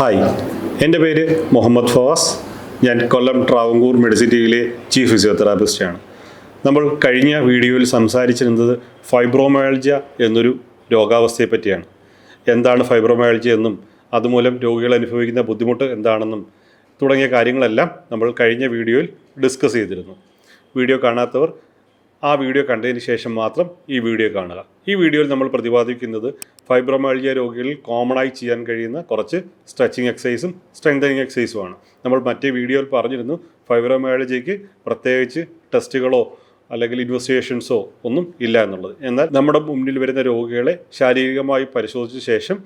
Hi എന്റെ പേര് മുഹമ്മദ് ഫവാസ്. ഞാൻ കൊല്ലം ട്രാവങ്കൂർ മെഡിസിറ്റിയിലെ ചീഫ് ഫിസിയോതെറാപ്പിസ്റ്റാണ്. നമ്മൾ കഴിഞ്ഞ വീഡിയോയിൽ സംസാരിച്ചിരുന്നത് ഫൈബ്രോമയാൾജ എന്നൊരു രോഗാവസ്ഥയെ പറ്റിയാണ്. എന്താണ് ഫൈബ്രോമയാൾജ എന്നും അതുമൂലം രോഗികൾ അനുഭവിക്കുന്ന ബുദ്ധിമുട്ട് എന്താണെന്നും തുടങ്ങിയ കാര്യങ്ങളെല്ലാം നമ്മൾ കഴിഞ്ഞ വീഡിയോയിൽ ഡിസ്കസ് ചെയ്തിരുന്നു. വീഡിയോ കാണാത്തവർ ആ വീഡിയോ കണ്ടതിന് ശേഷം മാത്രം ഈ വീഡിയോ കാണുക. ഈ വീഡിയോയിൽ നമ്മൾ പ്രതിപാദിക്കുന്നത് ഫൈബ്രോമാൾജിയ രോഗികളിൽ കോമണായി ചെയ്യാൻ കഴിയുന്ന കുറച്ച് സ്ട്രെച്ചിങ് എക്സസൈസും സ്ട്രെങ്തനിങ് എക്സസൈസുമാണ് നമ്മൾ മറ്റേ വീഡിയോയിൽ പറഞ്ഞിരുന്നു ഫൈബ്രോമാൾജിയയ്ക്ക് പ്രത്യേകിച്ച് ടെസ്റ്റുകളോ അല്ലെങ്കിൽ ഇൻവെസ്റ്റിഗേഷൻസോ ഒന്നും ഇല്ല എന്നുള്ളത്. എന്നാൽ നമ്മുടെ മുന്നിൽ വരുന്ന രോഗികളെ ശാരീരികമായി പരിശോധിച്ച ശേഷം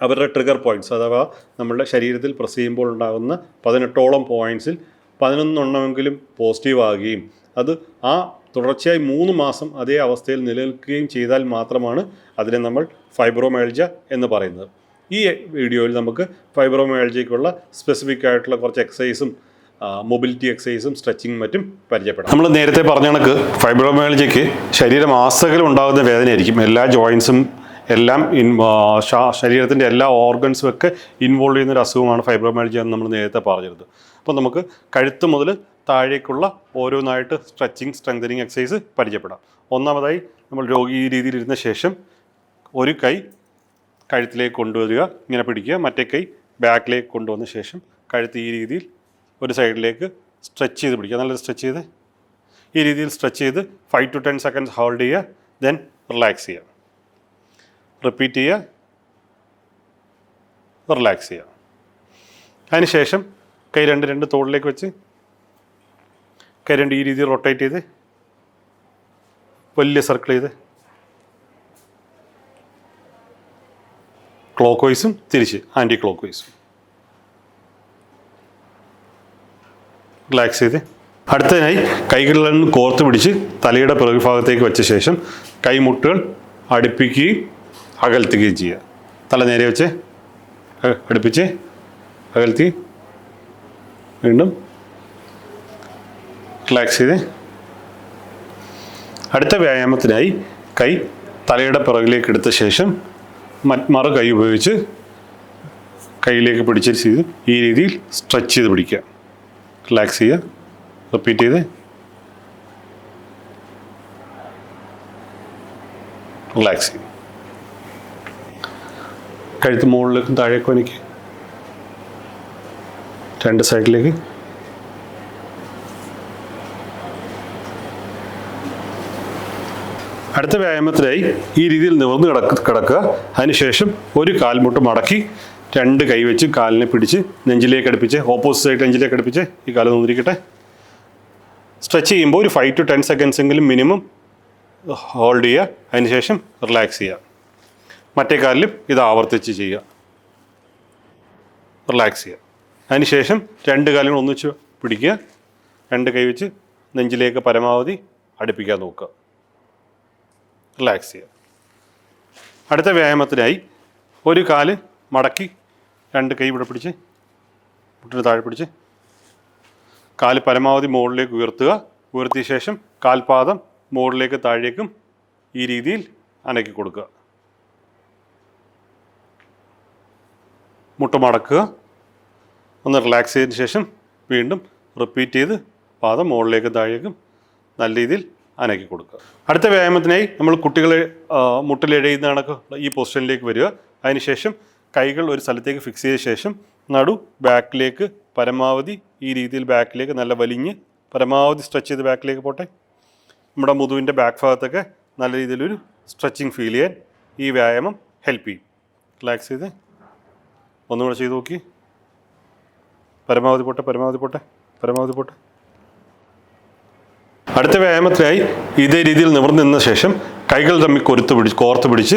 അവരുടെ ട്രിഗർ പോയിന്റ്സ് അഥവാ നമ്മളുടെ ശരീരത്തിൽ പ്രസ് ചെയ്യുമ്പോൾ ഉണ്ടാകുന്ന പതിനെട്ടോളം പോയിന്റ്സിൽ പതിനൊന്നെണ്ണമെങ്കിലും പോസിറ്റീവ് ആകുകയും അത് ആ തുടർച്ചയായി മൂന്ന് മാസം അതേ അവസ്ഥയിൽ നിലനിൽക്കുകയും ചെയ്താൽ മാത്രമാണ് അതിനെ നമ്മൾ ഫൈബ്രോമേൾജ എന്ന് പറയുന്നത്. ഈ വീഡിയോയിൽ നമുക്ക് ഫൈബ്രോമേൾജയ്ക്കുള്ള സ്പെസിഫിക് ആയിട്ടുള്ള കുറച്ച് എക്സസൈസും മൊബിലിറ്റി എക്സസൈസും സ്ട്രെച്ചിങ് മറ്റും പരിചയപ്പെടാം. നമ്മൾ നേരത്തെ പറഞ്ഞ കണക്ക് ഫൈബ്രോമേൾജയ്ക്ക് ശരീരം ആസകലം ഉണ്ടാകുന്ന വേദനയായിരിക്കും എല്ലാ ജോയിൻസും എല്ലാം ഇൻ ശരീരത്തിന്റെ എല്ലാ ഓർഗൻസും ഒക്കെ ഇൻവോൾവ് ചെയ്യുന്ന ഒരു അസുഖമാണ് ഫൈബ്രോമയാൾജിയ എന്ന് നമ്മൾ നേരത്തെ പറഞ്ഞിരുന്നത്. അപ്പോൾ നമുക്ക് കഴുത്ത് മുതൽ താഴേക്കുള്ള ഓരോന്നായിട്ട് സ്ട്രെച്ചിങ് സ്ട്രെങ്തനിങ് എക്സസൈസ് പരിചയപ്പെടാം. ഒന്നാമതായി നമ്മൾ രോഗി ഈ രീതിയിൽ ഇരുന്ന ശേഷം ഒരു കൈ കഴുത്തിലേക്ക് കൊണ്ടുവരിക ഇങ്ങനെ പിടിക്കുക മറ്റേ കൈ ബാക്കിലേക്ക് കൊണ്ടുവന്ന ശേഷം കഴുത്ത് ഈ രീതിയിൽ ഒരു സൈഡിലേക്ക് സ്ട്രെച്ച് ചെയ്ത് പിടിക്കുക. നല്ല സ്ട്രെച്ച് ചെയ്ത് ഈ രീതിയിൽ സ്ട്രെച്ച് ചെയ്ത് five to ten seconds hold ചെയ്യുക ദെൻ റിലാക്സ് ചെയ്യുക. റിപ്പീറ്റ് ചെയ്യുക റിലാക്സ് ചെയ്യുക. അതിനുശേഷം കൈ രണ്ട് രണ്ട് തോളിലേക്ക് വെച്ച് കൈ രണ്ട് ഈ രീതിയിൽ റൊട്ടേറ്റ് ചെയ്ത് വലിയ സർക്കിൾ ചെയ്ത് ക്ലോക്ക് വൈസും തിരിച്ച് ആന്റി ക്ലോക്ക് വൈസും. റിലാക്സ് ചെയ്ത് അടുത്തതിനായി കൈകളിൽ കോർത്ത് പിടിച്ച് തലയുടെ പിറകുഭാഗത്തേക്ക് വെച്ച ശേഷം കൈമുട്ടുകൾ അടുപ്പിക്കുകയും അകൽത്തുകയും ചെയ്യുക. തല നേരെ വെച്ച് അടുപ്പിച്ച് അകൽത്തി വീണ്ടും റിലാക്സ് ചെയ്ത്. അടുത്ത വ്യായാമത്തിനായി കൈ തലയുടെ പുറകിലേക്ക് എടുത്ത ശേഷം മറു കൈ ഉപയോഗിച്ച് കയ്യിലേക്ക് പിടിച്ച ചെയ്ത് ഈ രീതിയിൽ സ്ട്രെച്ച് ചെയ്ത് പിടിക്കുക. റിലാക്സ് ചെയ്യുക. റിപ്പീറ്റ് ചെയ്ത്. റിലാക്സ് ചെയ്യുക കഴുത്ത് മുകളിലേക്കും താഴേക്കും എനിക്ക് രണ്ട് സൈഡിലേക്ക് അടുത്ത വ്യായാമത്തിനായി ഈ രീതിയിൽ നിവർന്ന് കിടക്ക കിടക്കുക. അതിനുശേഷം ഒരു കാൽമുട്ട് മടക്കി രണ്ട് കൈ വെച്ച് കാലിനെ പിടിച്ച് നെഞ്ചിലേക്ക് അടുപ്പിച്ച് ഓപ്പോസിറ്റ് സൈഡ് നെഞ്ചിലേക്ക് അടുപ്പിച്ച് ഈ കാലം നിന്നിരിക്കട്ടെ സ്ട്രെച്ച് ചെയ്യുമ്പോൾ ഒരു ഫൈവ് ടു ടെൻ സെക്കൻഡ്സ് എങ്കിലും മിനിമം ഹോൾഡ് ചെയ്യുക. അതിനുശേഷം റിലാക്സ് ചെയ്യുക. മറ്റേ കാലിലും ഇത് ആവർത്തിച്ച് ചെയ്യുക. റിലാക്സ് ചെയ്യുക. അതിനുശേഷം രണ്ട് കാലുകൾ ഒന്നിച്ച് പിടിക്കുക. രണ്ട് കൈ വെച്ച് നെഞ്ചിലേക്ക് പരമാവധി അടുപ്പിക്കാൻ നോക്കുക. റിലാക്സ് ചെയ്യുക അടുത്ത വ്യായാമത്തിനായി ഒരു കാൽ മടക്കി രണ്ട് കൈ ഇവിടെ പിടിച്ച് മുട്ടിന് താഴെ പിടിച്ച് കാൽ പരമാവധി മുകളിലേക്ക് ഉയർത്തുക. ഉയർത്തിയ ശേഷം കാൽപാദം മുകളിലേക്ക് താഴേക്കും ഈ രീതിയിൽ അനക്കി കൊടുക്കുക. മുട്ട മടക്കുക. ഒന്ന് റിലാക്സ് ചെയ്തതിന് ശേഷം വീണ്ടും റിപ്പീറ്റ് ചെയ്ത് പാദം മുകളിലേക്ക് താഴേക്കും നല്ല രീതിയിൽ അനക്കി കൊടുക്കുക. അടുത്ത വ്യായാമത്തിനായി നമ്മൾ കുട്ടികളെ മുട്ടിലെഴയുന്ന കണക്ക് ഈ പൊസിഷനിലേക്ക് വരിക. അതിനുശേഷം കൈകൾ ഒരു സ്ഥലത്തേക്ക് ഫിക്സ് ചെയ്ത ശേഷം നടു ബാക്കിലേക്ക് പരമാവധി ഈ രീതിയിൽ ബാക്കിലേക്ക് നല്ല വലിഞ്ഞ് പരമാവധി സ്ട്രെച്ച് ചെയ്ത് ബാക്കിലേക്ക് പോട്ടെ. നമ്മുടെ മുതുവിന്റെ ബാക്ക് ഭാഗത്തൊക്കെ നല്ല രീതിയിലൊരു സ്ട്രെച്ചിങ് ഫീൽ ചെയ്യാൻ ഈ വ്യായാമം ഹെൽപ്പ് ചെയ്യും. റിലാക്സ് ചെയ്ത് ഒന്നുകൂടെ ചെയ്ത് നോക്കി. പരമാവധി പോട്ടെ പരമാവധി പോട്ടെ പരമാവധി പോട്ടെ. അടുത്ത വ്യായാമത്തിനായി ഇതേ രീതിയിൽ നിവർന്നു നിന്ന ശേഷം കൈകൾ തമ്മിൽ കൊരുത്ത് പിടിച്ച് കോർത്ത് പിടിച്ച്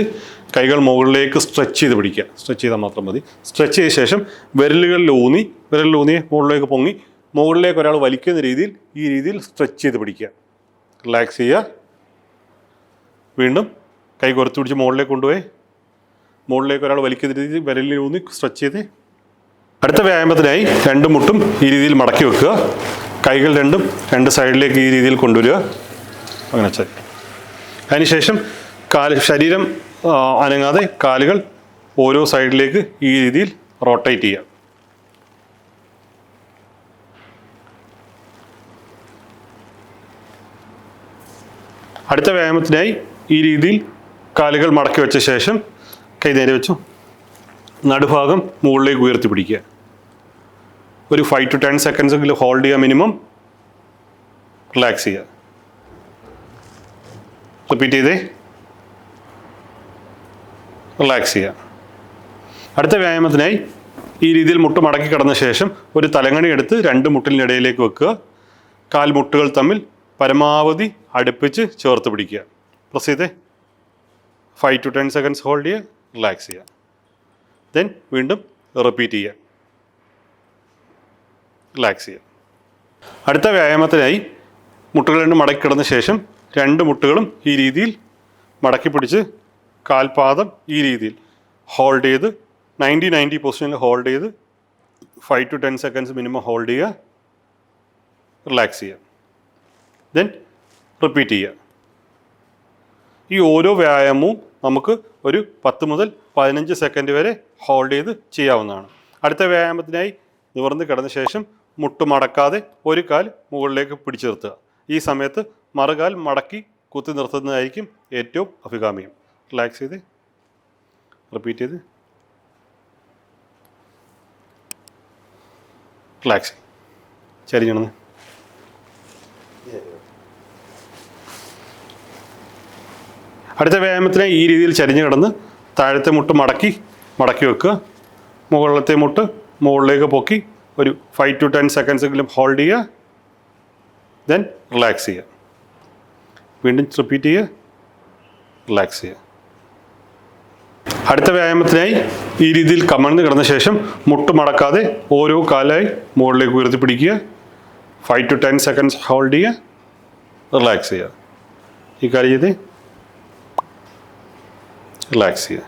കൈകൾ മുകളിലേക്ക് സ്ട്രെച്ച് ചെയ്ത് പിടിക്കുക. സ്ട്രെച്ച് ചെയ്താൽ മാത്രം മതി. സ്ട്രെച്ച് ചെയ്ത ശേഷം വിരലുകളിൽ ഊന്നി വിരലിൽ ഊന്നി മുകളിലേക്ക് പൊങ്ങി മുകളിലേക്ക് ഒരാൾ വലിക്കുന്ന രീതിയിൽ ഈ രീതിയിൽ സ്ട്രെച്ച് ചെയ്ത് പിടിക്കുക. റിലാക്സ് ചെയ്യുക. വീണ്ടും കൈ കൊരുത്ത് പിടിച്ച് മുകളിലേക്ക് കൊണ്ടുപോയി. മുകളിലേക്ക് ഒരാൾ വലിക്കുന്ന രീതിയിൽ വിരലിൽ ഊന്നി സ്ട്രെച്ച് ചെയ്ത്. അടുത്ത വ്യായാമത്തിനായി രണ്ട് മുട്ടും ഈ രീതിയിൽ മടക്കി വെക്കുക. കൈകൾ രണ്ടും രണ്ട് സൈഡിലേക്ക് ഈ രീതിയിൽ കൊണ്ടുവരിക. അങ്ങനെ വെച്ചാൽ അതിനുശേഷം കാൽ ശരീരം അനങ്ങാതെ കാലുകൾ ഓരോ സൈഡിലേക്ക് ഈ രീതിയിൽ റോട്ടേറ്റ് ചെയ്യുക. അടുത്ത വ്യായാമത്തിനായി ഈ രീതിയിൽ കാലുകൾ മടക്കി വെച്ച ശേഷം കൈ നേരെ വെച്ചു. നടുഭാഗം മുകളിലേക്ക് ഉയർത്തി പിടിക്കുക. ഒരു ഫൈവ് ടു ടെൻ സെക്കൻഡ്സ് എങ്കിലും ഹോൾഡ് ചെയ്യുക മിനിമം റിലാക്സ് ചെയ്യുക. റിപ്പീറ്റ് ചെയ്തേ. റിലാക്സ് ചെയ്യുക. അടുത്ത വ്യായാമത്തിനായി ഈ രീതിയിൽ മുട്ട് മടക്കി കിടന്ന ശേഷം ഒരു തലങ്ങണി എടുത്ത് രണ്ട് മുട്ടിനിടയിലേക്ക് വെക്കുക. കാൽമുട്ടുകൾ തമ്മിൽ പരമാവധി അടുപ്പിച്ച് ചേർത്ത് പിടിക്കുക. പ്രസ് ചെയ്തേ. Five to ten seconds hold ചെയ്യുക. റിലാക്സ് ചെയ്യുക. ദെൻ വീണ്ടും റിപ്പീറ്റ് ചെയ്യുക. റിലാക്സ് ചെയ്യുക അടുത്ത വ്യായാമത്തിനായി മുട്ടുകൾ രണ്ട് മടക്കി കിടന്ന ശേഷം രണ്ട് മുട്ടുകളും ഈ രീതിയിൽ മടക്കി പിടിച്ച് കാൽപാദം ഈ രീതിയിൽ ഹോൾഡ് ചെയ്ത് നയന്റി നയന്റി പൊസിഷനിൽ ഹോൾഡ് ചെയ്ത് five to ten seconds minimum hold ചെയ്യുക റിലാക്സ് ചെയ്യുക. ദെൻ റിപ്പീറ്റ് ചെയ്യുക. ഈ ഓരോ വ്യായാമവും നമുക്ക് ഒരു പത്ത് മുതൽ പതിനഞ്ച് സെക്കൻഡ് വരെ ഹോൾഡ് ചെയ്ത് ചെയ്യാവുന്നതാണ്. അടുത്ത വ്യായാമത്തിനായി നിവർന്ന് കിടന്ന ശേഷം മുട്ട് മടക്കാതെ ഒരു കാൽ മുകളിലേക്ക് പിടിച്ചു നിർത്തുക ഈ സമയത്ത് മറുകാൽ മടക്കി കുത്തി നിർത്തുന്നതായിരിക്കും ഏറ്റവും അഭികാമ്യം. റിലാക്സ് ചെയ്ത്. റിപ്പീറ്റ് ചെയ്ത്. റിലാക്സ് ചരിഞ്ഞണന്ന് അടുത്ത വ്യായാമത്തിന് ഈ രീതിയിൽ ചരിഞ്ഞു കിടന്ന് താഴത്തെ മുട്ട് മടക്കി മടക്കി വെക്കുക. മുകളിലത്തെ മുട്ട് മുകളിലേക്ക് പൊക്കി ഒരു ഫൈവ് ടു ടെൻ സെക്കൻഡ്സ് എങ്കിലും ഹോൾഡ് ചെയ്യുക. ദെൻ റിലാക്സ് ചെയ്യുക. വീണ്ടും റിപ്പീറ്റ് ചെയ്യുക. റിലാക്സ് ചെയ്യുക. അടുത്ത വ്യായാമത്തിനായി ഈ രീതിയിൽ കമഴ്ന്ന് കിടന്ന ശേഷം മുട്ട് മടക്കാതെ ഓരോ കാലായി മുകളിലേക്ക് ഉയർത്തി പിടിക്കുക. Five to ten seconds hold ചെയ്യുക. റിലാക്സ് ചെയ്യുക. ഈ കാര്യം ചെയ്ത് റിലാക്സ് ചെയ്യുക.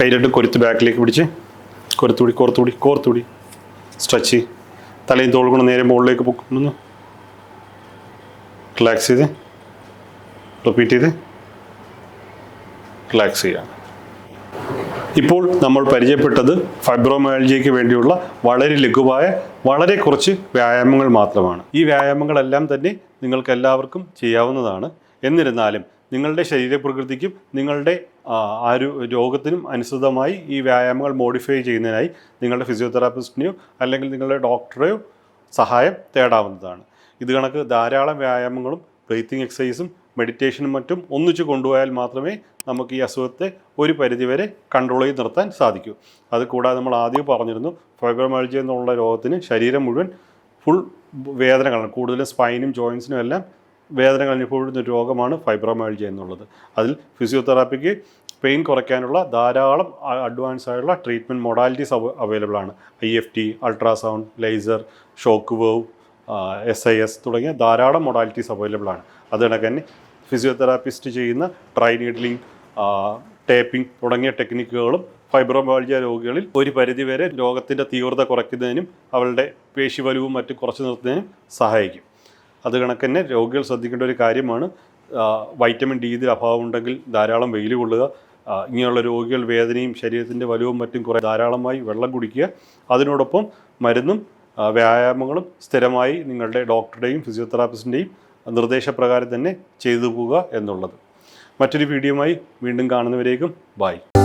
കൈ രണ്ടും കൊരുത്ത് ബാക്കിലേക്ക് പിടിച്ച് കൊരുത്തുകൂടി കോർത്തൂടി കോർത്തൂടി സ്ട്രെച്ച് തലയും തോളുകൊണ്ട് നേരെ മുകളിലേക്ക് പൊക്കുന്നു റിലാക്സ് ചെയ്ത്. റിപ്പീറ്റ് ചെയ്ത്. റിലാക്സ് ചെയ്യുക. ഇപ്പോൾ നമ്മൾ പരിചയപ്പെട്ടത് ഫൈബ്രോമയാൾജിയയ്ക്ക് വേണ്ടിയുള്ള വളരെ ലഘുവായ വളരെ കുറച്ച് വ്യായാമങ്ങൾ മാത്രമാണ്. ഈ വ്യായാമങ്ങളെല്ലാം തന്നെ നിങ്ങൾക്ക് എല്ലാവർക്കും ചെയ്യാവുന്നതാണ്. എന്നിരുന്നാലും നിങ്ങളുടെ ശരീരപ്രകൃതിക്കും നിങ്ങളുടെ ആ, ഒരു രോഗത്തിനും അനുസൃതമായി ഈ വ്യായാമങ്ങൾ മോഡിഫൈ ചെയ്യുന്നതിനായി നിങ്ങളുടെ ഫിസിയോതെറാപ്പിസ്റ്റിനെയോ അല്ലെങ്കിൽ നിങ്ങളുടെ ഡോക്ടറെയോ സഹായം തേടാവുന്നതാണ്. ഇത് കണക്ക് ധാരാളം വ്യായാമങ്ങളും ബ്രീത്തിങ് എക്സസൈസും മെഡിറ്റേഷനും മറ്റും ഒന്നിച്ചു കൊണ്ടുപോയാൽ മാത്രമേ നമുക്ക് ഈ അസുഖത്തെ ഒരു പരിധിവരെ കൺട്രോൾ ചെയ്ത് നിർത്താൻ സാധിക്കൂ. അത് കൂടാതെ നമ്മൾ ആദ്യം പറഞ്ഞിരുന്നു ഫൈബ്രോമാലജി എന്നുള്ള രോഗത്തിന് ശരീരം മുഴുവൻ ഫുൾ വേദനകളാണ്. കൂടുതലും സ്പൈനും ജോയിൻസിനും എല്ലാം വേദനകൾ അനുഭവപ്പെടുന്ന രോഗമാണ് ഫൈബ്രോമൈൽജ എന്നുള്ളത്. അതിൽ ഫിസിയോതെറാപ്പിക്ക് പെയിൻ കുറയ്ക്കാനുള്ള ധാരാളം അഡ്വാൻസ് ആയുള്ള ട്രീറ്റ്മെന്റ് മൊഡാലിറ്റീസ് അവൈലബിൾ ആണ്. I F T ultrasound laser shock wave S I S തുടങ്ങിയ ധാരാളം മൊഡാലിറ്റീസ് അവൈലബിൾ ആണ്. അതുകൊണ്ട് തന്നെ ഫിസിയോതെറാപ്പിസ്റ്റ് ചെയ്യുന്ന ട്രൈ നീഡ്ലിംഗ് ടേപ്പിംഗ് തുടങ്ങിയ ടെക്നിക്കുകളും ഫൈബ്രോമയാൾജിയ രോഗികളിൽ ഒരു പരിധിവരെ രോഗത്തിന്റെ തീവ്രത കുറയ്ക്കുന്നതിനും അവരുടെ പേശിവലുവും മറ്റും കുറച്ച് നിർത്തുന്നതിനും സഹായിക്കും. അത് കണക്ക് തന്നെ രോഗികൾ ശ്രദ്ധിക്കേണ്ട ഒരു കാര്യമാണ്. വൈറ്റമിൻ ഡി ഇതിൽ അഭാവമുണ്ടെങ്കിൽ ധാരാളം വെയിൽ കൊള്ളുക. ഇങ്ങനെയുള്ള രോഗികൾ വേദനയും ശരീരത്തിന്റെ വലുവും മറ്റും കുറേ ധാരാളമായി വെള്ളം കുടിക്കുക. അതിനോടൊപ്പം മരുന്നും വ്യായാമങ്ങളും സ്ഥിരമായി നിങ്ങളുടെ ഡോക്ടറുടെയും ഫിസിയോതെറാപ്പിസ്റ്റിന്റെയും നിർദ്ദേശപ്രകാരം തന്നെ ചെയ്തു പോവുക എന്നുള്ളത്. മറ്റൊരു വീഡിയോയുമായി വീണ്ടും കാണുന്നവരേക്കും ബായ്